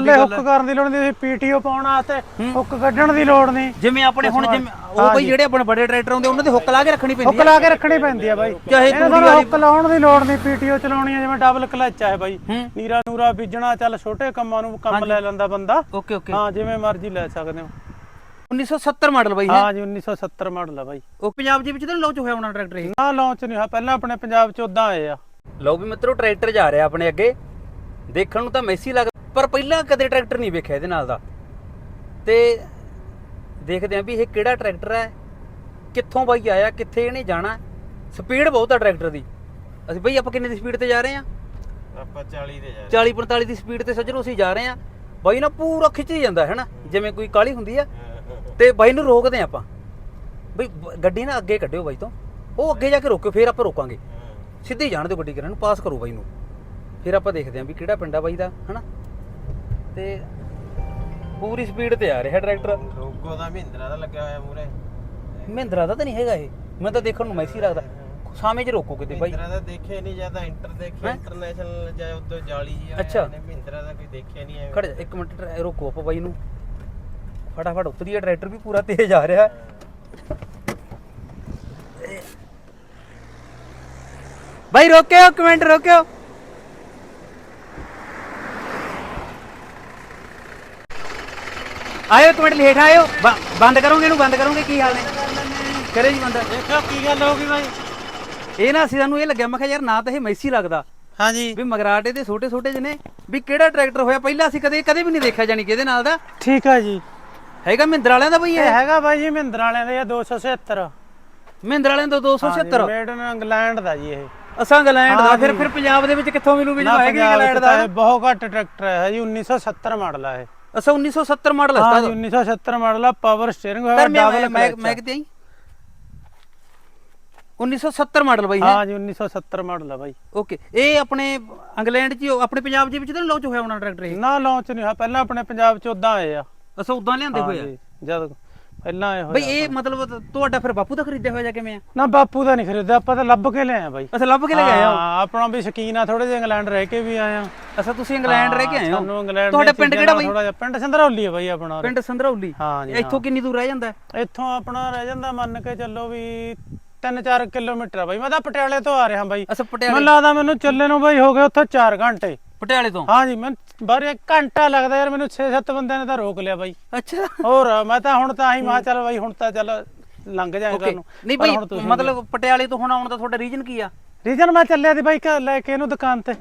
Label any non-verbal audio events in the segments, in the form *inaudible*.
ਥੱਲੇ ਹੁੱਕ ਕਰਨ ਦੀ ਲੋੜ ਨਹੀਂ ਤੁਸੀਂ ਪੀਟੀਓ ਪਾਉਣਾ ਤੇ ਹੁੱਕ ਕੱਢਣ ਦੀ ਲੋੜ ਨਹੀਂ। ਜਿਵੇਂ ਆਪਣੇ ਹੁਣ ਜਿਵੇਂ ਉਹ ਬਈ ਜਿਹੜੇ ਆਪਣੇ ਵੱਡੇ ਟਰੈਕਟਰ ਹੁੰਦੇ ਉਹਨਾਂ ਦੇ ਹੁੱਕ ਲਾ ਕੇ ਰੱਖਣੀ ਪੈਂਦੀ ਹੁੱਕ ਲਾ ਕੇ ਰੱਖਣੀ ਪੈਂਦੀ ਆ ਬਾਈ। ਚਾਹੇ ਤੁਹਾਨੂੰ ਹੁੱਕ ਲਾਉਣ ਦੀ ਲੋੜ ਨਹੀਂ ਪੀਟੀਓ ਚਲਾਉਣੀ ਆ ਜਿਵੇਂ ਡਬਲ ਕਲਚ ਆ ਇਹ ਬਾਈ। ਹੂੰ। ਨੀਰਾ ਨੂਰਾ ਬੀਜਣਾ ਚੱਲ ਛੋਟੇ ਕੰਮਾਂ ਨੂੰ ਕੰਮ ਲੈ ਲੈਂਦਾ ਬੰਦਾ। Okay okay. ਹਾਂ ਜਿਵੇਂ ਮਰਜ਼ੀ ਲੈ ਸਕਦੇ ਹੋ। 1970 ਮਾਡਲ ਬਈ ਹੈ ਹਾਂ? ਜੀ 1970 ਮਾਡਲ ਆ ਬਾਈ। ਉਹ ਪੰਜਾਬ ਦੇ ਵਿੱਚ ਤਾਂ ਲਾਂਚ ਹੋਇਆ ਹੋਣਾ ਟਰੈਕਟਰ ਇਹ? ਨਾ ਲਾਂਚ ਨਹੀਂ ਹੋਇਆ। ਪਹਿਲਾਂ ਆਪਣੇ ਪੰਜਾਬ ਚ ਉਦਾਂ ਆਏ ਆ। ਲਓ ਵੀ ਮਿੱਤਰੋ ਟਰੈਕਟਰ ਜਾ ਰਿਹਾ ਆਪਣੇ ਅੱਗੇ। ਦੇਖਣ ਨੂੰ ਤਾਂ ਮੈਸੀ ਲੱਗਦਾ ਪਰ ਪਹਿਲਾਂ ਕਦੇ ਟਰੈਕਟਰ ਨਹੀਂ ਵੇਖਿਆ ਇਹਦੇ ਨਾਲ ਦਾ। ਤੇ ਦੇਖਦੇ ਆਂ ਵੀ ਇਹ ਕਿਹੜਾ ਟਰੈਕਟਰ ਹੈ ਕਿੱਥੋਂ ਬਾਈ ਆਇਆ ਕਿੱਥੇ ਇਹਨੇ ਜਾਣਾ। ਸਪੀਡ ਬਹੁਤ ਆ ਟਰੈਕਟਰ ਦੀ। ਅਸੀਂ ਬਈ ਆਪਾਂ ਕਿੰਨੇ ਦੀ ਸਪੀਡ ਤੇ ਜਾ ਰਹੇ ਆਂ ਆਪਾਂ 40 ਦੇ ਜਾ 40 45 ਦੀ ਸਪੀਡ ਤੇ ਸੱਜਣੋ ਅਸੀਂ ਜਾ ਰਹੇ ਆਂ ਬਾਈ ਨਾ ਪੂਰਾ ਖਿੱਚ ਜਾਂਦਾ ਹੈ ਨਾ ਜਿਵੇਂ ਕੋਈ ਕਾਲੀ ਹੁੰਦੀ ਆ। ਤੇ ਬਾਈ ਨੂੰ ਰੋਕਦੇ ਆਪਾਂ। ਬਈ ਗੱਡੀ ਨਾ ਅੱਗੇ ਕੱਢਿਓ ਬਾਈ ਤੋਂ। ਉਹ ਅੱਗੇ ਜਾ ਕੇ ਰੋਕਿਓ ਫੇਰ ਆਪਾਂ ਰੋਕਾਂਗੇ। ਸਿੱਧੇ ਜਾਣ ਦਿਓ ਗੱਡੀ ਕਰਨ ਨੂੰ ਪਾਸ ਕਰੋ ਬਾਈ ਨੂੰ। ਫਿਰ ਆਪਾਂ ਦੇਖਦੇ ਆਂ ਵੀ ਕਿਹੜਾ ਪਿੰਡ ਆ ਬਾਈ ਦਾ ਹਨਾ? ਤੇ ਪੂਰੀ ਸਪੀਡ ਤੇ ਆ ਰਿਹਾ ਟਰੈਕਟਰ ਲੋਗੋ ਦਾ ਮਹਿੰਦਰਾ ਦਾ ਲੱਗਿਆ ਹੋਇਆ ਮੂਰੇ ਮਹਿੰਦਰਾ ਦਾ ਤਾਂ ਨਹੀਂ ਹੈਗਾ ਇਹ। ਮੈਨੂੰ ਤਾਂ ਦੇਖਣ ਨੂੰ ਮੈਸੀ ਲੱਗਦਾ। ਸਾਵੇਂ 'ਚ ਰੋਕੋ ਕਿਤੇ ਬਾਈ। ਮਹਿੰਦਰਾ ਦਾ ਦੇਖਿਆ ਨਹੀਂ ਜ਼ਿਆਦਾ ਇੰਟਰ ਦੇਖਿਆ ਹੈਂ? ਇੰਟਰਨੈਸ਼ਨਲ ਜਾਂ ਉਦੋਂ ਜਾਲੀ ਜੀ ਅੱਛਾ। ਮਹਿੰਦਰਾ ਦਾ ਕੋਈ ਦੇਖਿਆ ਨਹੀਂ ਐਵੇਂ ਖੜ ਜਾ ਇੱਕ ਮਿੰਟ ਟਰੈ- ਰੋਕੋ ਆਪਾਂ ਬਾਈ ਨੂੰ। ਫਟਾਫਟ ਉਤਰੀਏ ਟਰੈਕਟਰ ਵੀ ਪੂਰਾ ਤੇਜ਼ ਆ ਰਿਹਾ। ਬਾਈ ਰੋਕਿਓ ਇੱਕ ਮਿੰਟ ਰੋਕਿਓ। ਆਇਓ ਇੱਕ ਮਿੰਟ ਲੇਟ ਆਇਓ। ਬ- ਬੰਦ ਕਰੋਗੇ ਇਹਨੂੰ? ਬੰਦ ਕਰੋਗੇ? ਕੀ ਹਾਲ ਨੇ? ਕਰੇ ਜੀ ਬੰਦ। ਦੇਖੋ ਕੀ ਗੱਲ ਹੋ ਗਈ ਬਾਈ। ਇਹ ਨਾ ਅਸੀਂ ਸਾਨੂੰ ਇਹ ਲੱਗਿਆ ਮੈਂ ਕਿਹਾ ਯਾਰ ਨਾ ਤਾਂ ਇਹ ਮੈਸੀ ਲੱਗਦਾ। ਹਾਂਜੀ। ਵੀ ਮਗਰਾਟੇ ਦੇ ਛੋਟੇ ਛੋਟੇ ਜਿਹਨੇ ਵੀ ਕਿਹੜਾ ਟਰੈਕਟਰ ਹੋਇਆ? ਪਹਿਲਾਂ ਅਸੀਂ ਕਦੇ ਕਦੇ ਵੀ ਨਹੀਂ ਦੇਖਿਆ ਜਾਨੀ ਕਿ ਇਹਦੇ ਨਾਲ ਦਾ। ਠੀਕ ਆ ਜੀ। ਹੈਗਾ ਮਹਿੰਦਰ ਵਾਲਿਆਂ ਦਾ ਬਈ ਇਹ? ਇਹ ਹੈਗਾ ਬਾਈ ਜੀ ਮਹਿੰਦਰ ਵਾਲਿਆਂ ਦੇ ਆ 276 ਮਹਿੰਦਰ ਵਾਲਿਆਂ ਦਾ 276 ਮੇਡ ਇਨ ਇੰਗਲੈਂਡ ਦਾ ਜੀ ਇਹ। ਅਸਾਂ ਇੰਗਲੈਂਡ ਦਾ ਫਿਰ। ਫਿਰ ਪੰਜਾਬ ਦੇ ਵਿੱਚ ਕਿੱਥੋਂ ਮਿਲੂ ਵੀ ਨਾ ਜੋ ਹੈਗਾ ਪੰਜਾਬ ਇੰਗਲੈਂਡ ਚ ਦਾ? ਤਾਂ ਇਹ ਬਹੁਤ ਘੱਟ ਟਰੈਕਟਰ ਹੈ ਜੀ 1970 ਮਾਡਲ ਆ ਇਹ। ਅਸਾਂ 1970 ਮਾਡਲ ਹਾਂ ਜੀ 1970 ਮਾਡਲ ਆ ਪਾਵਰ ਸਟੀਅਰਿੰਗ ਹੋਇਆ ਡਬਲ ਮੈਂ ਮੈਂ ਕਿਤੇ ਆਈ? 1970 ਮਾਡਲ ਬਈ ਹੈ ਹਾਂ? ਜੀ 1970 ਮਾਡਲ ਆ ਬਾਈ। ਓਕੇ ਇਹ ਆਪਣੇ ਇੰਗਲੈਂਡ 'ਚ ਹੀ- ਆਪਣੇ ਪੰਜਾਬ ਦੇ ਵਿੱਚ ਤਾਂ ਲਾਂਚ ਹੋਇਆ ਹੋਣਾ ਟਰੈਕਟਰ ਇਹ? ਨਾ ਲਾਂਚ ਨਹੀਂ ਹੋਇਆ ਪਹਿਲਾਂ ਆਪਣੇ ਪੰਜਾਬ ਚ ਉਦਾਂ ਆਏ ਆ। ਅਸਾਂ ਉਦਾਂ ਲਿਆਂਦੇ ਹਾਂ ਹੋਏ ਆ? ਜਦ ਪਹਿਲਾਂ ਆਏ ਬਈ ਹੋਏ ਇਹ ਮਤਲਬ ਤੁਹਾਡਾ ਫਿਰ ਬਾਪੂ ਦਾ ਖਰੀਦਿਆ ਹੋਇਆ ਜਾਂ ਕਿਵੇਂ ਆ? ਨਾ ਬਾਪੂ ਦਾ ਨਹੀਂ ਖਰੀਦਿਆ ਆਪਾਂ ਤਾਂ ਲੱਭ ਕੇ ਲਿਆਏ ਆ ਬਾਈ। ਅਸਾਂ ਲੱਭ ਕੇ ਲੈ ਗਏ ਆ ਹਾਂ? ਆਪਣਾ ਵੀ ਸ਼ਕੀਨ ਆ ਥੋੜੇ ਜਿਹਾ ਇੰਗਲੈਂਡ ਰਹਿ ਕੇ ਵੀ ਆਏ ਆ। ਅਸਾਂ ਤੁਸੀਂ ਇੰਗਲੈਂਡ ਰਹਿ ਕੇ ਆਏ ਸਾਨੂੰ ਹੋ ਇੰਗਲੈਂਡ ਤੁਹਾਡਾ ਪਿੰਡ ਕਿਹੜਾ ਬਈ? ਥੋੜਾ ਜਿਹਾ ਪਿੰਡ ਸੰਧਰੌਲੀ ਆ ਬਾਈ ਆਪਣਾ ਪਿੰਡ ਸੰਧਰੌਲੀ? ਹਾਂ ਜੀ ਇੱਥੋਂ ਕਿੰਨੀ ਦੂਰ ਰਹਿ ਜਾਂਦਾ? ਹੈ? ਇੱਥੋਂ ਆਪਣਾ ਰਹਿ ਜਾਂਦਾ ਮੰਨ ਕੇ ਚੱਲੋ ਵੀ 3-4 ਕਿਲੋਮੀਟਰ ਆ ਬਾਈ। ਮੈਂ ਤਾਂ ਪਟਿਆਲੇ ਤੋਂ ਆ ਰਿਹਾ ਬਾਈ। ਅਸਾਂ ਮੈਨੂੰ ਪਟਿਆਲੇ ਲੱਗਦਾ ਮੈਨੂੰ ਚੱਲੇ ਨੂੰ ਬਾਈ ਹੋ ਗਏ ਉੱਥੇ 4 ਘੰਟੇ। ਪਟਿਆਲੇ ਤੋਂ? ਹਾਂ ਜੀ ਮੈਂ ਬਾਰੇ ਘੰਟਾ ਲੱਗਦਾ ਯਾਰ ਮੈਨੂੰ 6-7 ਬੰਦਿਆਂ ਨੇ ਤਾਂ ਰੋਕ ਲਿਆ ਬਾਈ। ਅੱਛਾ। ਹੋਰ ਮੈਂ ਤਾਂ ਹੁਣ ਤਾਂ ਹੀ ਮਾ ਚੱਲ ਬਾਈ ਹੁਣ ਤਾਂ ਚੱਲ ਲੰਘ ਜਾਏਗਾ ਨੂੰ ਨਹੀਂ ਬਈ ਮਤਲਬ ਪਟਿਆਲੇ ਤੋਂ ਹੁਣ ਆਉਣ ਦਾ ਤੁਹਾਡਾ ਰੀਜਨ ਕੀ ਆ? ਰੀਜਨ ਮੈਂ ਚੱਲਿਆ ਦੀ ਬਾਈ ਲੈ ਕੇ ਇਹਨੂੰ ਦੁਕਾਨ ਤੇ।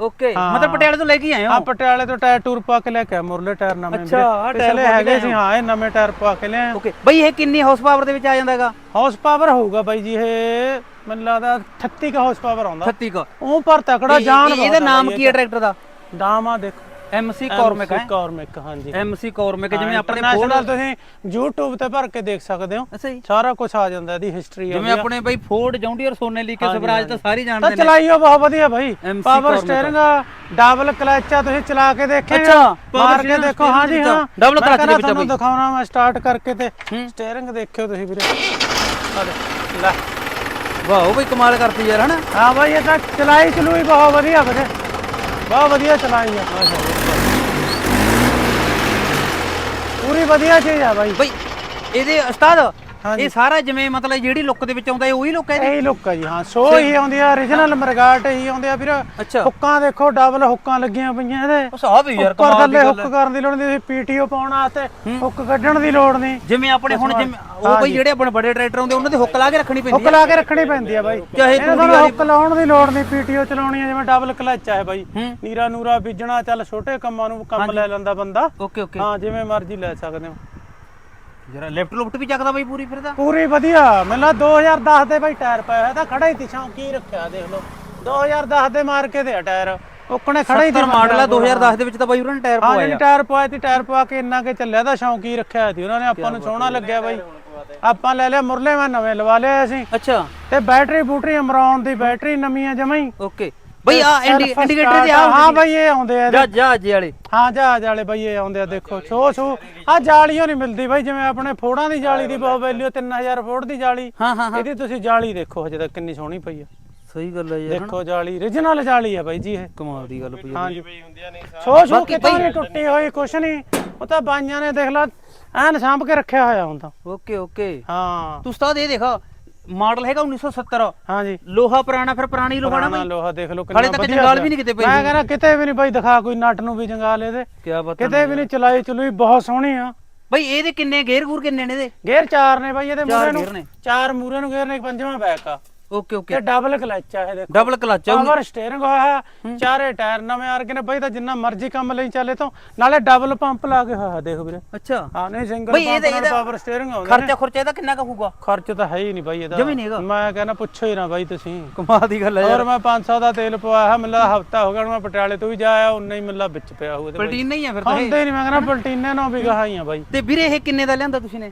ਓਕੇ। ਮਤਲਬ ਪਟਿਆਲੇ ਤੋਂ ਲੈ ਕੇ ਆਏ ਹਾਂ? ਹੋ ਪਟਿਆਲੇ ਤੋਂ ਟਾਇਰ ਟੂਰ ਪਾ ਕੇ ਲੈ ਕੇ ਮੁਰਲੇ ਟਾਇਰ ਨਵੇਂ ਅੱਛਾ, ਟਾਇਰ ਹੈਗੇ ਸੀ ਹਾਂ। ਇਹ ਨਵੇਂ ਟਾਇਰ ਪਾ ਕੇ ਲਿਆਏ ਓਕੇ। ਬਈ ਇਹ ਕਿੰਨੀ ਹਾਰਸ ਪਾਵਰ ਦੇ ਵਿੱਚ ਆ ਜਾਂਦਾਗਾ ਹਾਊਸ ਪਾਵਰ ਹੋਊਗਾ ਬਾਈ ਜੀ ਇਹ ਮੈਨੂੰ ਲੱਗਦਾ 38 ਕਾ ਹਾਊਸ ਪਾਵਰ ਆਉਂਦਾ। 36 ਕਾ। ਉਹ ਪਰ ਤਕੜਾ ਜਾਨ ਇਹ- ਇਹਦਾ ਨਾਮ ਕੀ ਹੈ ਟਰੈਕਟਰ ਦਾ? ਨਾਮ ਆ ਦੇਖੋ। ਐਮਸੀ ਕਾਰਮਿਕ ਹੈ। ਕਾਰਮਿਕ ਹਾਂਜੀ। ਐਮਸੀ ਕਾਰਮਿਕ ਜਿਵੇਂ ਆਪਣੇ ਫੋਰਡ ਤੁਸੀਂ YouTube ਤੇ ਭਰ ਕੇ ਦੇਖ ਸਕਦੇ ਹੋ। ਅੱਛਾ ਜੀ। ਸਾਰਾ ਕੁਝ ਆ ਜਾਂਦਾ ਇਹਦੀ ਹਿਸਟਰੀ ਜਿਵੇਂ ਆਪਣੇ ਬਈ ਫੋਰਡ ਜੌਂਡੀਅਰ ਸੋਨੇਲੀ ਕੇ ਸਵਰਾਜ ਤਾਂ ਸਾਰੇ ਤਾਂ ਜਾਣਦੇ ਨੇ। ਚਲਾਈਓ ਬਹੁਤ ਵਧੀਆ ਬਾਈ। ਪਾਵਰ। ਸਟੀਅਰਿੰਗ ਡਬਲ ਕਲਚ ਆ ਤੁਸੀਂ ਚਲਾ ਕੇ ਦੇਖਿਆ ਅੱਛਾ, ਮਾਰ ਕੇ ਦੇਖੋ ਹਾਂ ਜੀ steering ਹਾਂ। ਮੈਂ clutch ਦੇ ਵਿੱਚ ਤੁਹਾਨੂੰ। ਦਿਖਾਉਣਾ ਮੈਂ ਸਟਾਰਟ ਕਰਕੇ ਤੇ। ਸਟੀਅਰਿੰਗ ਦੇਖਿਓ ਤੁਸੀਂ ਵੀਰੇ। ਲੈ। ਵਾਹ ਬਈ ਕਮਾਲ ਕਰਤੀ ਯਾਰ ਹਨਾ? ਹਾਂ ਬਾਈ ਇਹ ਤਾਂ ਚਲਾਈ ਚਲੂਈ ਬਹੁਤ ਵਧੀਆ ਵੀਰੇ ਬਹੁਤ ਵਧੀਆ ਚਲਾਈ ਆ। ਪੂਰੀ ਵਧੀਆ ਚੀਜ਼ ਆ ਬਾਈ। ਬਈ ਇਹਦੇ ਉਸਤਾਦ। ਇਹ ਸਾਰਾ ਜਿਵੇਂ ਮਤਲਬ ਜਿਹੜੀ ਲੁੱਕ ਦੇ ਵਿੱਚ ਆਉਂਦਾ ਇਹ ਉਹੀ ਲੁੱਕ ਹੈ ਇਹਦੀ ਇਹੀ ਲੁੱਕ ਆ ਜੀ ਹਾਂ ਸੋ ਹੀ ਆਉਂਦੀ ਆ origignal ਮਰਗਾਟ ਹੀ ਆਉਂਦੇ ਆ ਵੀਰ। ਹੁੱਕਾਂ ਦੇਖੋ ਡਬਲ ਹੁੱਕਾਂ ਲੱਗੀਆਂ ਪਈਆਂ ਇਹਦੇ। ਉਹ ਸਾਹ ਵੀ ਯਾਰ ਕਮਾਲ ਦੀ ਗੱਲ ਹੁੱਕ ਕਰਨ ਦੀ ਲੋੜ ਨਹੀਂ ਤੁਸੀਂ ਪੀਟੀਓ ਪਾਉਣਾ ਤੇ ਹੁੱਕ ਕੱਢਣ ਦੀ ਲੋੜ ਨਹੀਂ। ਜਿਵੇਂ ਆਪਣੇ ਹੁਣ ਜਿਵੇਂ ਉਹ ਬਈ ਜਿਹੜੇ ਆਪਣੇ ਵੱਡੇ ਟਰੈਕਟਰ ਹੁੰਦੇ ਉਹਨਾਂ ਦੇ ਹੁੱਕ ਲਾ ਕੇ ਰੱਖਣੀ ਪੈਂਦੀ ਹੁੱਕ ਲਾ ਕੇ ਰੱਖਣੀ ਪੈਂਦੀ ਆ ਬਾਈ। ਚਾਹੇ ਹੁੱਕ ਲਾਉਣ ਦੀ ਲੋੜ ਨਹੀਂ ਪੀਟੀਓ ਚਲਾਉਣੀ ਆ ਜਿਵੇਂ ਡਬਲ ਕਲਚ ਆ ਬਾਈ। ਨੀਰਾ ਨੂਰਾ ਬੀਜਣਾ ਚੱਲ ਛੋਟੇ ਕੰਮਾਂ ਨੂੰ ਕੰਮ ਲੈ ਲੈਂਦਾ ਬੰਦਾ। Okay okay. ਹਾਂ ਜਿਵੇਂ ਮਰਜ਼ੀ ਲੈ ਸਕਦੇ ਹੋ। ਜਰਾ ਲੈਫਟ ਲੁਫਟ ਵੀ ਚੱਕਦਾ ਬਈ ਪੂਰੀ ਫਿਰ ਤਾਂ। ਪੂਰੀ ਵਧੀਆ। ਮੈਨੂੰ 2010 ਦੇ ਬਾਈ ਟਾਇਰ ਪਾਇਆ ਹੋਇਆ ਤਾਂ ਖੜਾ ਹੀ ਤੀ ਸ਼ੌਂਕੀ ਰੱਖਿਆ ਦੇਖ ਲਓ। 2010 ਦੇ ਮਾਰ ਕੇ ਦੇ ਟਾਇਰ। ਉੱਕਣੇ ਖੜਾ ਹੀ ਤੀ 70 ਮਾਡਲ ਆ 2010 ਦੇ ਵਿੱਚ ਤਾਂ ਬਈ ਉਹਨਾਂ ਨੇ ਟਾਇਰ ਹਾਂ ਪਵਾਇਆ ਜੀ ਟਾਇਰ ਪਵਾਇਆ ਤੀ ਟਾਇਰ ਪਵਾ ਕੇ ਇੰਨਾ ਕੇ ਚੱਲਿਆ ਤਾਂ ਸ਼ੌਂਕੀ ਰੱਖਿਆ ਸੀ? ਉਹਨਾਂ ਨੇ ਆਪਾਂ ਨੂੰ ਸੋਹਣਾ ਲੱਗਿਆ ਬਾਈ। ਆਪਾਂ ਲੈ ਲਿਆ ਮੁਰਲੇ ਮੈਂ ਨਵੇਂ ਲਵਾ ਲਿਆ ਅਸੀਂ। ਅੱਛਾ। ਤੇ ਬੈਟਰੀ ਬੂਟਰੀ ਅਮਰਾਉਣ ਦੀ ਬੈਟਰੀ ਨਵੀਂ ਆ ਜਮਾਂ ਹੀ। ਓਕੇ। ਬਈ ਆ ਇੰਡੀਕੇਟਰ ਤੇ ਆ। ਹਾਂ ਬਾਈ ਇਹ ਆਉਂਦੇ ਆ ਇਹਦੇ। ਜਾ ਜਾ ਜੇ ਵਾਲੇ। ਹਾਂ ਜਹਾਜ਼ ਵਾਲੇ ਬਾਈ ਇਹ ਆਉਂਦੇ ਆ ਦੇਖੋ ਛੋ ਛੋ। ਆ ਜਾਲੀਓ ਨਹੀਂ ਮਿਲਦੀ ਬਾਈ ਜਿਵੇਂ ਆਪਣੇ ਫੋੜਾਂ ਦੀ ਜਾਲੀ ਦੀ ਬਹੁਤ ਵੈਲਿਊ 3000 ਫੋੜ ਦੀ ਜਾਲੀ। ਹਾਂ ਹਾਂ ਹਾਂ। ਇਹਦੀ ਤੁਸੀਂ ਜਾਲੀ ਦੇਖੋ ਹਜੇ ਤੱਕ ਕਿੰਨੀ ਸੋਹਣੀ ਪਈ ਆ। ਸਹੀ ਗੱਲ ਹੈ ਯਾਰ। ਦੇਖੋ ਜਾਲੀ origignal ਜਾਲੀ ਆ ਬਾਈ ਜੀ ਇਹ। ਕਮਾਲ ਦੀ ਗੱਲ ਪਈ। ਹਾਂਜੀ ਬਈ। ਹੁੰਦੀਆਂ ਨਹੀਂ ਛੋ ਛੋ ਕਿਤੋਂ ਨਹੀਂ ਟੁੱਟੀ ਹੋਈ ਕੁਛ ਨਹੀਂ। ਉਹ ਤਾਂ ਬਾਈਆਂ ਨੇ ਦੇਖ ਲਾ ਐਨ ਸਾਂਭ ਕੇ ਰੱਖਿਆ ਹੋਇਆ ਹੁੰਦਾ। Okay okay. ਹਾਂ। ਤੂੰ ਉਸਤਾਦ ਇਹ ਦੇਖਾ ਮਾਡਲ ਹੈਗਾ 1970 ਹਾਂਜੀ। ਲੋਹਾ ਪੁਰਾਣਾ ਫਿਰ ਪੁਰਾਣੀ ਲੋਹਾ ਨਾ ਪੁਰਾਣਾ ਬਈ? ਲੋਹਾ ਦੇਖ ਲਓ ਹਾਲੇ ਤੱਕ ਜੰਗਾਲ। ਵੀ ਨਹੀਂ ਕਿਤੇ ਪਈ ਮੈਂ। ਕਹਿੰਦਾ ਕਿਤੇ ਵੀ ਨਹੀਂ ਬਾਈ ਦਿਖਾ ਕੋਈ ਨਟ ਨੂੰ ਵੀ ਜੰਗਾਲ ਇਹਦੇ। ਕੀ ਬਾਤ ਕਿਤੇ ਵੀ ਨਹੀਂ ਚਲਾਈ ਚਲੂਈ ਬਹੁਤ ਸੋਹਣੀ ਆ। ਬਈ ਇਹਦੇ ਕਿੰਨੇ ਗੇਅਰ ਗੂਰ ਕਿੰਨੇ ਨੇ ਇਹਦੇ? ਗੇਅਰ ਚਾਰ ਨੇ ਬਾਈ ਇਹਦੇ ਮੂਰੇ ਨੇ। ਚਾਰ ਮੂਰੇ ਨੂੰ ਗੇਅਰ ਨੇ ਇੱਕ ਪੰਜਵਾਂ ਬੈਕ ਆ। Okay okay. ਤੇ ਡਬਲ ਕਲਚ ਆ ਇਹ ਦੇਖੋ। ਡਬਲ ਕਲਚ ਆ। ਪਾਵਰ ਸਟੀਅਰਿੰਗ ਹੋਇਆ ਹੈ, ਚਾਰੇ ਟਾਇਰ ਨਵੇਂ ਆਰਗੇ ਨੇ ਬਾਈ ਤਾਂ ਜਿੰਨਾ ਮਰਜ਼ੀ ਕੰਮ ਲਈ ਚੱਲੇ ਤੋਂ ਨਾਲੇ ਡਬਲ ਪੰਪ ਲਾ ਕੇ ਹੋਇਆ ਦੇਖ ਵੀਰੇ। ਅੱਛਾ। ਹਾਂ ਨਹੀਂ ਸਿੰਗਲ ਬਈ ਪੰਪ ਨਾਲ ਪਾਵਰ ਸਟੀਅਰਿੰਗ ਆਉਂਦਾ ਖਰਚਾ ਖੁਰਚਾ ਇਹਦਾ ਕਿੰਨਾ ਕੁ ਹੋਊਗਾ? ਖਰਚ ਤਾਂ ਹੈ ਹੀ ਨਹੀਂ ਬਾਈ ਇਹਦਾ। ਜਮੀ ਨੀ ਹੈਗਾ। ਮੈਂ ਕਹਿੰਦਾ ਪੁੱਛੋ ਹੀ ਨਾ ਬਾਈ ਤੁਸੀਂ। ਕਮਾਲ ਦੀ ਗੱਲ ਹੈ ਹੋਰ ਮੈਂ 500 ਦਾ ਤੇਲ ਪਵਾਇਆ ਹੈ ਮੈਨੂੰ ਹਫਤਾ ਹੋ ਗਿਆ ਮੈਂ ਪਟਿਆਲੇ ਤੋਂ ਵੀ ਜਾ ਆਇਆ ਉਨਾ ਹੀ ਮਿਲਦਾ ਵਿੱਚ ਪਿਆ ਹੋਊ ਇਹਦੇ ਪਲਟੀਨ ਨਹੀਂ ਆ ਫਿਰ ਤਾਂ ਇਹ। ਹੁੰਦੇ ਨਹੀਂ ਮੈਂ ਕਹਿੰਦਾ ਪਲਟੀਨੇ ਨਾਲ ਵੀ ਗਾਹਾਂ ਬਾਈ। ਤੇ ਵੀਰੇ ਇਹ ਕਿੰਨੇ ਦਾ ਲਿਆਂਦਾ ਤੁਸੀਂ ਨੇ?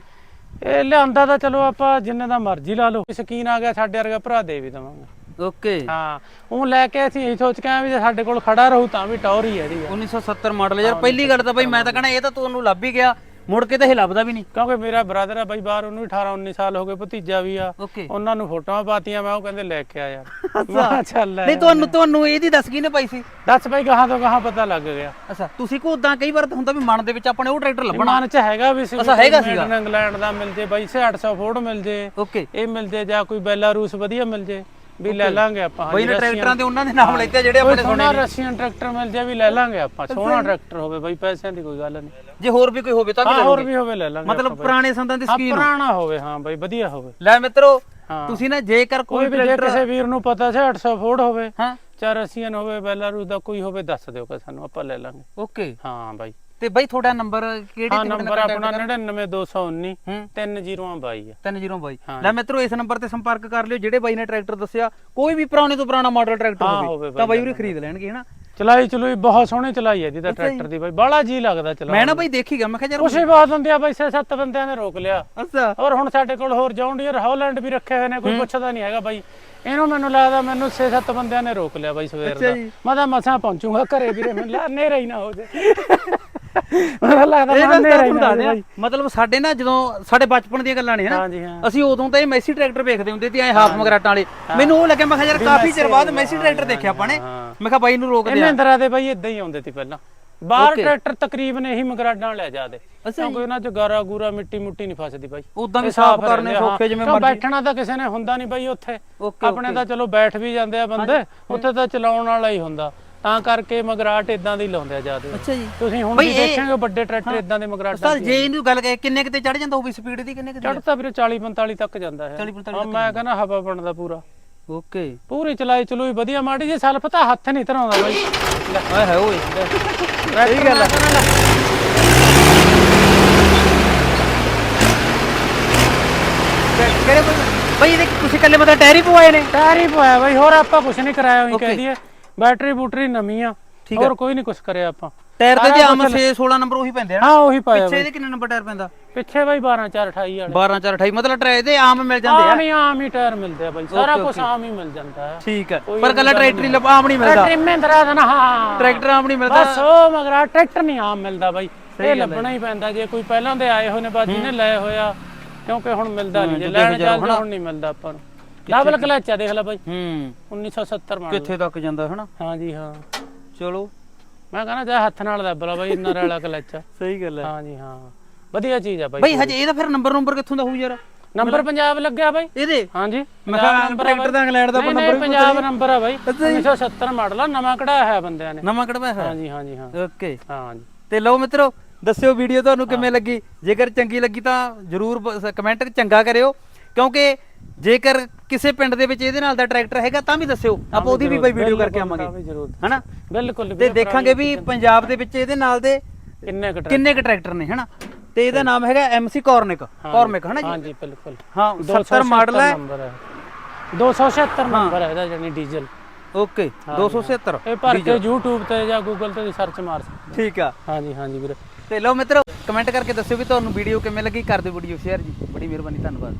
ਇਹ ਲਿਆਂਦਾ ਤਾਂ ਚਲੋ ਆਪਾਂ ਜਿੰਨੇ ਦਾ ਮਰਜ਼ੀ ਲਾ ਲਓ। ਸਕੀਨ ਆ ਗਿਆ ਸਾਡੇ ਵਰਗਾ ਭਰਾ ਦੇ ਵੀ ਦਵਾਂਗੇ। ਓਕੇ। ਹਾਂ ਉਹ ਲੈ ਕੇ ਅਸੀਂ ਇਹੀ ਸੋਚ ਕੇ ਆਏ ਵੀ ਜੇ ਸਾਡੇ ਕੋਲ ਖੜਾ ਰਹੂ ਤਾਂ ਵੀ ਟੌਰ ਹੀ ਹੈ ਇਹਦੀ। 1970 ਮਾਡਲ ਯਾਰ ਪਹਿਲੀ ਗੱਲ ਤਾਂ ਬਈ ਮੈਂ ਤਾਂ ਕਹਣਾ ਇਹ ਤਾਂ ਤੁਹਾਨੂੰ ਲੱਭ ਹੀ ਗਿਆ। ਮੁੜ ਕੇ ਤਾਂ ਇਹ ਲੱਭਦਾ ਵੀ ਨਹੀਂ। ਕਿਉਂਕਿ ਮੇਰਾ ਬ੍ਰਦਰ ਆ ਬਾਈ ਬਾਹਰ ਉਹਨੂੰ ਵੀ 18 19 ਸਾਲ ਹੋ ਗਏ ਭਤੀਜਾ ਵੀ ਆ। ਓਕੇ ਉਹਨਾਂ ਨੂੰ ਫੋਟੋਆਂ ਪਾਤੀਆਂ ਮੈਂ ਉਹ ਕਹਿੰਦੇ ਲੈ ਕੇ ਆ ਯਾਰ। ਚੱਲ ਲੈ ਨਹੀਂ ਤੁਹਾਨੂੰ ਤੁਹਾਨੂੰ ਇਹਦੀ ਦੱਸ ਕਿਹਨੇ ਪਾਈ ਸੀ? ਦੱਸ ਬਾਈ ਗਾਹਾਂ ਤੋਂ ਗਾਹਾਂ ਪਤਾ ਲੱਗ ਗਿਆ। ਅੱਛਾ ਤੁਸੀਂ ਕੋ ਉਦਾਂ ਕਈ ਵਾਰ ਤਾਂ ਹੁੰਦਾ ਵੀ ਮਨ ਦੇ ਵਿੱਚ ਆਪਣੇ ਉਹ ਟਰੈਕਟਰ ਲੱਭਣਾ। ਮਨ ਚ ਹੈਗਾ ਵੀ ਸੀ ਅੱਛਾ, ਹੈਗਾ ਸੀਗਾ। ਇੰਗਲੈਂਡ ਦਾ ਮਿਲ ਜੇ ਬਾਈ 800 ਫੋਰਡ ਮਿਲ ਜੇ। ਓਕੇ ਇਹ ਮਿਲ ਜੇ ਜਾਂ ਕੋਈ ਬੈਲਾਰੂਸ ਵਧੀਆ ਮਿਲ ਜੇ। ਵੀ ਲੈ ਲਾਂਗੇ ਆਪਾਂ। ਬਈ ਨੇ ਟਰੈਕਟਰਾਂ ਦੇ ਉਹਨਾਂ ਦੇ ਨਾਮ ਲੈਤੇ ਜਿਹੜੇ ਆਪਣੇ ਸੋਹਣਾ ਰਸ਼ੀਅਨ ਟਰੈਕਟਰ ਮਿਲ ਜੇ ਵੀ ਲੈ ਲਾਂਗੇ ਆਪਾਂ। ਸੋਹਣਾ ਟਰੈਕਟਰ ਹੋਵੇ ਬਾਈ ਪੈਸਿਆਂ ਦੀ ਕੋਈ ਗੱਲ ਨਹੀਂ। ਜੇ ਹੋਰ ਵੀ ਕੋਈ ਹੋਵੇ ਤਾਂ ਵੀ ਹਾਂ ਲੈ ਹੋਰ ਲਓਗੇ। ਵੀ ਹੋਵੇ ਲੈ ਲਾਂਗੇ ਮਤਲਬ ਪੁਰਾਣੇ ਸੰਦਾਂ ਦੀ ਹਾਂ ਸਕੀਨ ਪੁਰਾਣਾ ਹੋਵੇ ਹਾਂ ਬਾਈ ਵਧੀਆ ਹੋਵੇ। ਲੈ ਮਿੱਤਰੋ ਹਾਂ। ਤੁਸੀਂ ਨਾ ਜੇਕਰ ਕੋਈ ਵੀ ਕਿਸੇ ਵੀਰ ਨੂੰ ਪਤਾ ਸੀ 800 ਫੋਰਡ ਹੋਵੇ ਹਾਂ। ਚਾਰ ਰਸ਼ੀਅਨ ਹੋਵੇ ਬੈਲਾਰੂਸ ਦਾ ਕੋਈ ਹੋਵੇ ਦੱਸ ਦਿਓ ਕਿ ਸਾਨੂੰ ਆਪਾਂ ਲੈ ਲਾਂਗੇ। ਓਕੇ। ਹਾਂ ਬਾਈ। ਤੇ ਬਈ ਤੁਹਾਡਾ ਨੰਬਰ ਕਿਹੜੀ ਹਾਂ ਤੇ ਨੰਬਰ ਆਪਣਾ 99219 ਹੂੰ। 3022 ਆ। 302 ਹਾਂ। ਲੈ ਮਿੱਤਰੋ ਇਸ ਨੰਬਰ ਤੇ ਸੰਪਰਕ ਕਰ ਲਿਓ ਜਿਹੜੇ ਬਾਈ ਨੇ ਟਰੈਕਟਰ ਦੱਸਿਆ ਕੋਈ ਵੀ ਪੁਰਾਣੇ ਤੋਂ ਪੁਰਾਣਾ ਮਾਡਲ ਟਰੈਕਟਰ ਹੋਵੇ ਤਾਂ ਬਾਈ ਉਰੇ ਖਰੀਦ ਲੈਣਗੇ ਹਨਾ? ਚਲਾਈ ਚਲੂਈ ਬਹੁਤ ਸੋਹਣੀ ਚਲਾਈ ਹੈ ਜਿਹਦਾ ਟਰੈਕਟਰ ਦੀ ਬਾਈ ਬੜਾ ਜੀ ਲੱਗਦਾ ਚਲਾ ਮੈਂ ਨਾ ਬਾਈ ਦੇਖੀ ਗਿਆ ਮੈਂ ਕਿਹਾ ਯਾਰ ਕੁਛ ਹੀ ਬਹੁਤ ਹੁੰਦੀ ਆ ਬਾਈ ਛੇ ਸੱਤ ਬੰਦਿਆਂ ਨੇ ਰੋਕ ਲਿਆ। ਅੱਛਾ। ਔਰ ਹੁਣ ਸਾਡੇ ਕੋਲ ਹੋਰ ਜੌਂਡੀਅਰ ਹਾਲੈਂਡ ਵੀ ਰੱਖੇ ਹੋਏ ਨੇ ਕੋਈ ਪੁੱਛਦਾ ਨਹੀਂ ਹੈਗਾ ਬਾਈ। ਇਹਨੂੰ ਮੈਨੂੰ ਲੱਗਦਾ ਮੈਨੂੰ 6-7 ਬੰਦਿਆਂ ਨੇ ਰੋਕ ਲਿਆ ਬਾਈ ਸਵੇਰ ਦਾ। ਮੈਂ ਤਾਂ ਮਸਾਂ ਪਹੁੰਚੂਗਾ ਘਰੇ ਵੀਰੇ ਮੈਨੂੰ ਲਾ ਨੇਰਾ ਹੀ ਨਾ ਹੋ ਜੇ *laughs* ਮੈਨੂੰ ਲੱਗਦਾ ਇਹ ਮੈਂ ਤੁਹਾਨੂੰ ਮਤਲਬ ਸਾਡੇ ਨਾ ਜਦੋਂ ਸਾਡੇ ਬਚਪਨ ਦੀਆਂ ਗੱਲਾਂ ਨੇ ਹਾਂ। ਅਸੀਂ ਉਦੋਂ ਤਾਂ ਇਹ ਮੈਸੀ ਟਰੈਕਟਰ ਵੇਖਦੇ ਹੁੰਦੇ ਤੇ ਐ ਹਾਫ ਮਗਰਾਟਾਂ ਵਾਲੇ। ਮੈਨੂੰ ਉਹ ਲੱਗਿਆ ਮੈਂ ਕਿਹਾ ਯਾਰ ਕਾਫੀ ਚਿਰ ਬਾਅਦ ਮੈਸੀ ਟਰੈਕਟਰ ਦੇਖਿਆ ਆਪਾਂ ਨੇ। ਮੈਂ ਕਿਹਾ ਬਾਈ ਨੂੰ ਰੋਕਦੇ ਇਹ ਆ ਮਹਿੰਦਰਾ ਦੇ ਬਾਈ ਇਦਾਂ ਹੀ ਆਉਂਦੇ ਸੀ ਪਹਿਲਾਂ। ਬਾਹਰ. ਟਰੈਕਟਰ ਤਕਰੀਬਨ ਇਹੀ ਮਗਰਾਡਾਂ ਲੈ ਜਾਦੇ ਕਿਉਂਕਿ ਉਹਨਾਂ ਚ ਗਾਰਾ ਗੂਰਾ ਮਿੱਟੀ ਮੁੱਟੀ ਨਹੀਂ ਫਸਦੀ ਬਾਈ। ਉਦਾਂ ਵੀ ਇਹ ਸਾਫ਼ ਕਰਨੇ ਰਹਿੰਦੇ ਆ, ਹਾਂ। ਸੌਖੇ ਜਿਵੇਂ ਕਿਉਂ ਮਰਜ਼ੀ। ਬੈਠਣਾ ਤਾਂ ਕਿਸੇ ਨੇ ਹੁੰਦਾ ਨਹੀਂ ਬਾਈ ਉੱਥੇ। ਓਕੇ ਆਪਣੇ ਤਾਂ ਚਲੋ ਬੈਠ ਵੀ ਜਾਂਦੇ ਆ ਬੰਦੇ। ਉੱਥੇ ਤਾਂ ਚਲਾਉਣ ਵਾਲਾ ਹੀ ਹੁੰਦਾ। ਤਾਂ ਕਰਕੇ ਮਗਰਾਟ ਇਦਾਂ ਦੀ ਲਾਉਂਦੇ ਆ ਜ਼ਿਆਦਾ। ਅੱਛਾ ਜੀ। ਤੁਸੀਂ ਹੁਣ ਵੀ ਦੇਖਾਂਗੇ ਵੱਡੇ ਟਰੈਕਟਰ ਇਦਾਂ ਦੇ ਮਗਰਾਟ ਉਸਤਾਦ ਜੇ ਇਹਨੂੰ ਗੱਲ ਕਹੇ ਕਿੰਨੇ ਕਿਤੇ ਚੜ ਜਾਂਦਾ ਹੋਵੇ ਸਪੀਡ ਦੀ ਕਿੰਨੇ ਕਿਤੇ ਚੜਤਾ ਵੀਰੇ 40 45 ਤੱਕ ਜਾਂਦਾ ਹੈ। 40 45 ਹਾਂ ਮੈਂ ਕਹਿੰਦਾ ਹਵਾ ਬਣਦਾ ਪੂਰਾ। ਓਕੇ। ਪੂਰੀ ਚਲਾਈ ਚਲੂਈ ਵਧੀਆ ਮਾੜੀ ਜੀ ਸਲਫ ਤਾਂ ਹੱਥ ਨਹੀਂ ਧਰਾਉਂਦਾ ਬਾਈ। ਆਏ ਹਾਏ ਓਏ। ਸਹੀ ਗੱਲ ਹੈ ਕਿਹੜੇ ਬਈ ਇਹਦੇ ਤੁਸੀਂ ਕੱਲੇ ਮਤਲਬ ਟਾਇਰ ਹੀ ਪਵਾਏ ਨੇ? ਟਾਇਰ ਹੀ ਪਵਾਇਆ ਬਾਈ ਹੋਰ ਆਪਾਂ ਕੁਝ ਨਹੀਂ ਕਰਾਇਆ ਉਹੀ. ਕਹਿ ਦਈਏ। ਬੈਟਰੀ ਬੂਟਰੀ ਨਵੀਂ ਆ ਠੀਕ ਹੋਰ ਕੋਈ ਨਹੀਂ ਕੁਝ ਕਰਿਆ ਆਪਾਂ। ਟਾਇਰ ਤੇ ਤੇ ਆਮ ਕੁਛ 6 16 ਨੰਬਰ ਉਹੀ ਪੈਂਦੇ ਹਨ ਹਾਂ ਉਹੀ ਪਾਇਆ ਪਿੱਛੇ ਇਹਦੇ ਕਿੰਨੇ ਨੰਬਰ ਟਾਇਰ ਪੈਂਦਾ? ਪਿੱਛੇ ਬਾਈ 12 4 28 ਵਾਲੇ। 12 4 28 ਮਤਲਬ ਟਾਇਰ ਦੇ ਆਮ ਮਿਲ ਜਾਂਦੇ ਆ। ਆਮ ਹੀ ਆਮ ਹੀ ਟਾਇਰ ਮਿਲਦੇ ਆ ਬਾਈ ਸਾਰਾ ਕੁਝ. ਆਮ ਹੀ ਮਿਲ ਜਾਂਦਾ ਹੈ ਠੀਕ ਹੈ ਪਰ ਕੱਲਾ ਟਰੈਕਟਰ ਹੀ ਆਮ ਨਹੀਂ ਮਿਲਦਾ। ਟਰੈਕਟਰ ਮਹਿੰਦਰਾ ਦਾ ਨਾ ਹਾਂ। ਟਰੈਕਟਰ ਆਮ ਨਹੀਂ ਮਿਲਦਾ। ਬਸ ਉਹ ਮਗਰਾ ਟਰੈਕਟਰ ਨਹੀਂ ਆਮ ਮਿਲਦਾ ਬਾਈ। ਇਹ ਲੱਭਣਾ ਹੀ ਪੈਂਦਾ ਜੇ ਕੋਈ ਪਹਿਲਾਂ ਦੇ ਆਏ ਹੋਏ ਨੇ ਬਾਜੀ ਨੇ ਲਏ ਹੋਇਆ ਕਿਉਂਕਿ ਹੁਣ ਮਿਲਦਾ ਨਹੀਂ। ਜੇ ਲੈਣ ਚੱਲਦੇ ਹੁਣ ਨਹੀਂ ਮਿਲਦਾ ਆਪਾਂ ਨੂੰ। ਡਬਲ ਕਲਚ ਆ ਦੇਖ ਲੈ ਬਾਈ। ਹੂੰ। 1970 ਮਾਡਲ। ਕਿੱਥੇ ਤੱਕ ਜਾਂਦਾ ਹਨਾ? ਹਾਂਜੀ ਹਾਂ। ਚਲੋ। ਮੈਂ ਕਹਿੰਦਾ ਜਾ ਹੱਥ ਨਾਲ ਦੱਬ ਲਾ ਬਾਈ ਇੰਨਾ ਰੈਲਾ ਕਲਚ ਆ। *laughs* ਸਹੀ ਗੱਲ ਹਾਂਜੀ ਹਾਂ। ਵਧੀਆ ਚੀਜ਼ ਆ ਬਾਈ ਬਈ ਹਜੇ ਇਹਦਾ ਫਿਰ ਨੰਬਰ ਨੰਬਰ ਕਿੱਥੋਂ ਦਾ ਹੋਊ ਯਾਰ? ਨੰਬਰ ਪੰਜਾਬ ਲੱਗਿਆ ਬਾਈ। ਇਹਦੇ? ਹਾਂਜੀ ਮੈਂ ਕਿਹਾ ਟਰੈਕਟਰ ਦਾ ਇੰਗਲੈਂਡ ਦਾ ਨੰਬਰ ਪੰਜਾਬ ਨੰਬਰ ਆ ਬਾਈ। 1970 ਮਾਡਲ ਆ ਨਵਾਂ ਕਢਾਇਆ ਹੈ ਬੰਦਿਆਂ ਨੇ। ਨਵਾਂ ਕਢਵਾਇਆ ਹੋਇਆ। ਹਾਂਜੀ ਹਾਂਜੀ ਹਾਂ। ਓਕੇ। ਹਾਂਜੀ। ਤੇ ਲਓ ਮਿੱਤਰੋ ਦੱਸਿਓ ਵੀਡੀਓ ਤੁਹਾਨੂੰ ਕਿਵੇਂ ਲੱਗੀ। ਜੇਕਰ ਚੰਗੀ ਲੱਗੀ ਤਾਂ ਜਰੂਰ ਕਮੈਂਟ ਚੰਗਾ ਕਰਿਓ। ਕਿਉਂਕਿ ਜੇਕਰ ਕਿਸੇ ਪਿੰਡ ਦੇ ਵਿੱਚ ਇਹਦੇ ਨਾਲ ਦਾ ਟਰੈਕਟਰ ਹੈਗਾ ਤਾਂ ਵੀ ਦੱਸਿਓ। ਆਪਾਂ ਉਹਦੀ ਵੀ ਬਈ ਵੀਡੀਓ ਕਰਕੇ ਆਵਾਂਗੇ। ਹਨਾ? ਬਿਲਕੁਲ ਤੇ ਦੇਖਾਂਗੇ ਵੀ ਪੰਜਾਬ ਦੇ ਵਿੱਚ ਇਹਦੇ ਨਾਲ ਦੇ ਕਿੰਨੇ ਕੁ ਕਿੰਨੇ ਕ ਟਰੈਕਟਰ ਨੇ ਹਨਾ? ਤੇ ਇਹਦਾ ਨਾਮ ਹੈਗਾ ਐਮਸੀ ਕਾਰਨਿਕ ਕਾਰਨਿਕ ਹਨਾ ਜੀ? ਹਾਂਜੀ ਬਿਲਕੁਲ। ਹਾਂ 70 ਮਾਡਲ ਹੈ। ਨੰਬਰ ਹੈ। 276 ਨੰਬਰ ਹੈ ਇਹਦਾ ਜਾਨੀ ਡੀਜ਼ਲ। ਓਕੇ 277 ਇਹ ਭਰ ਕੇ YouTube ਤੇ ਜਾਂ Google ਤੇ ਸਰਚ ਮਾਰ ਸਕਦੇ ਠੀਕ ਆ। ਹਾਂਜੀ ਹਾਂਜੀ ਵੀਰੇ। ਤੇ ਲਓ ਮਿੱਤਰੋ ਕਮੈਂਟ ਕਰਕੇ ਦੱਸਿਓ ਵੀ ਤੁਹਾਨੂੰ ਵੀਡੀਓ ਕਿਵੇਂ ਲੱਗੀ ਕਰ ਦਿਓ ਵੀਡੀਓ ਸ਼ੇਅਰ ਜੀ। ਬੜੀ ਮਿਹਰਬਾਨੀ ਧੰਨਵਾਦ।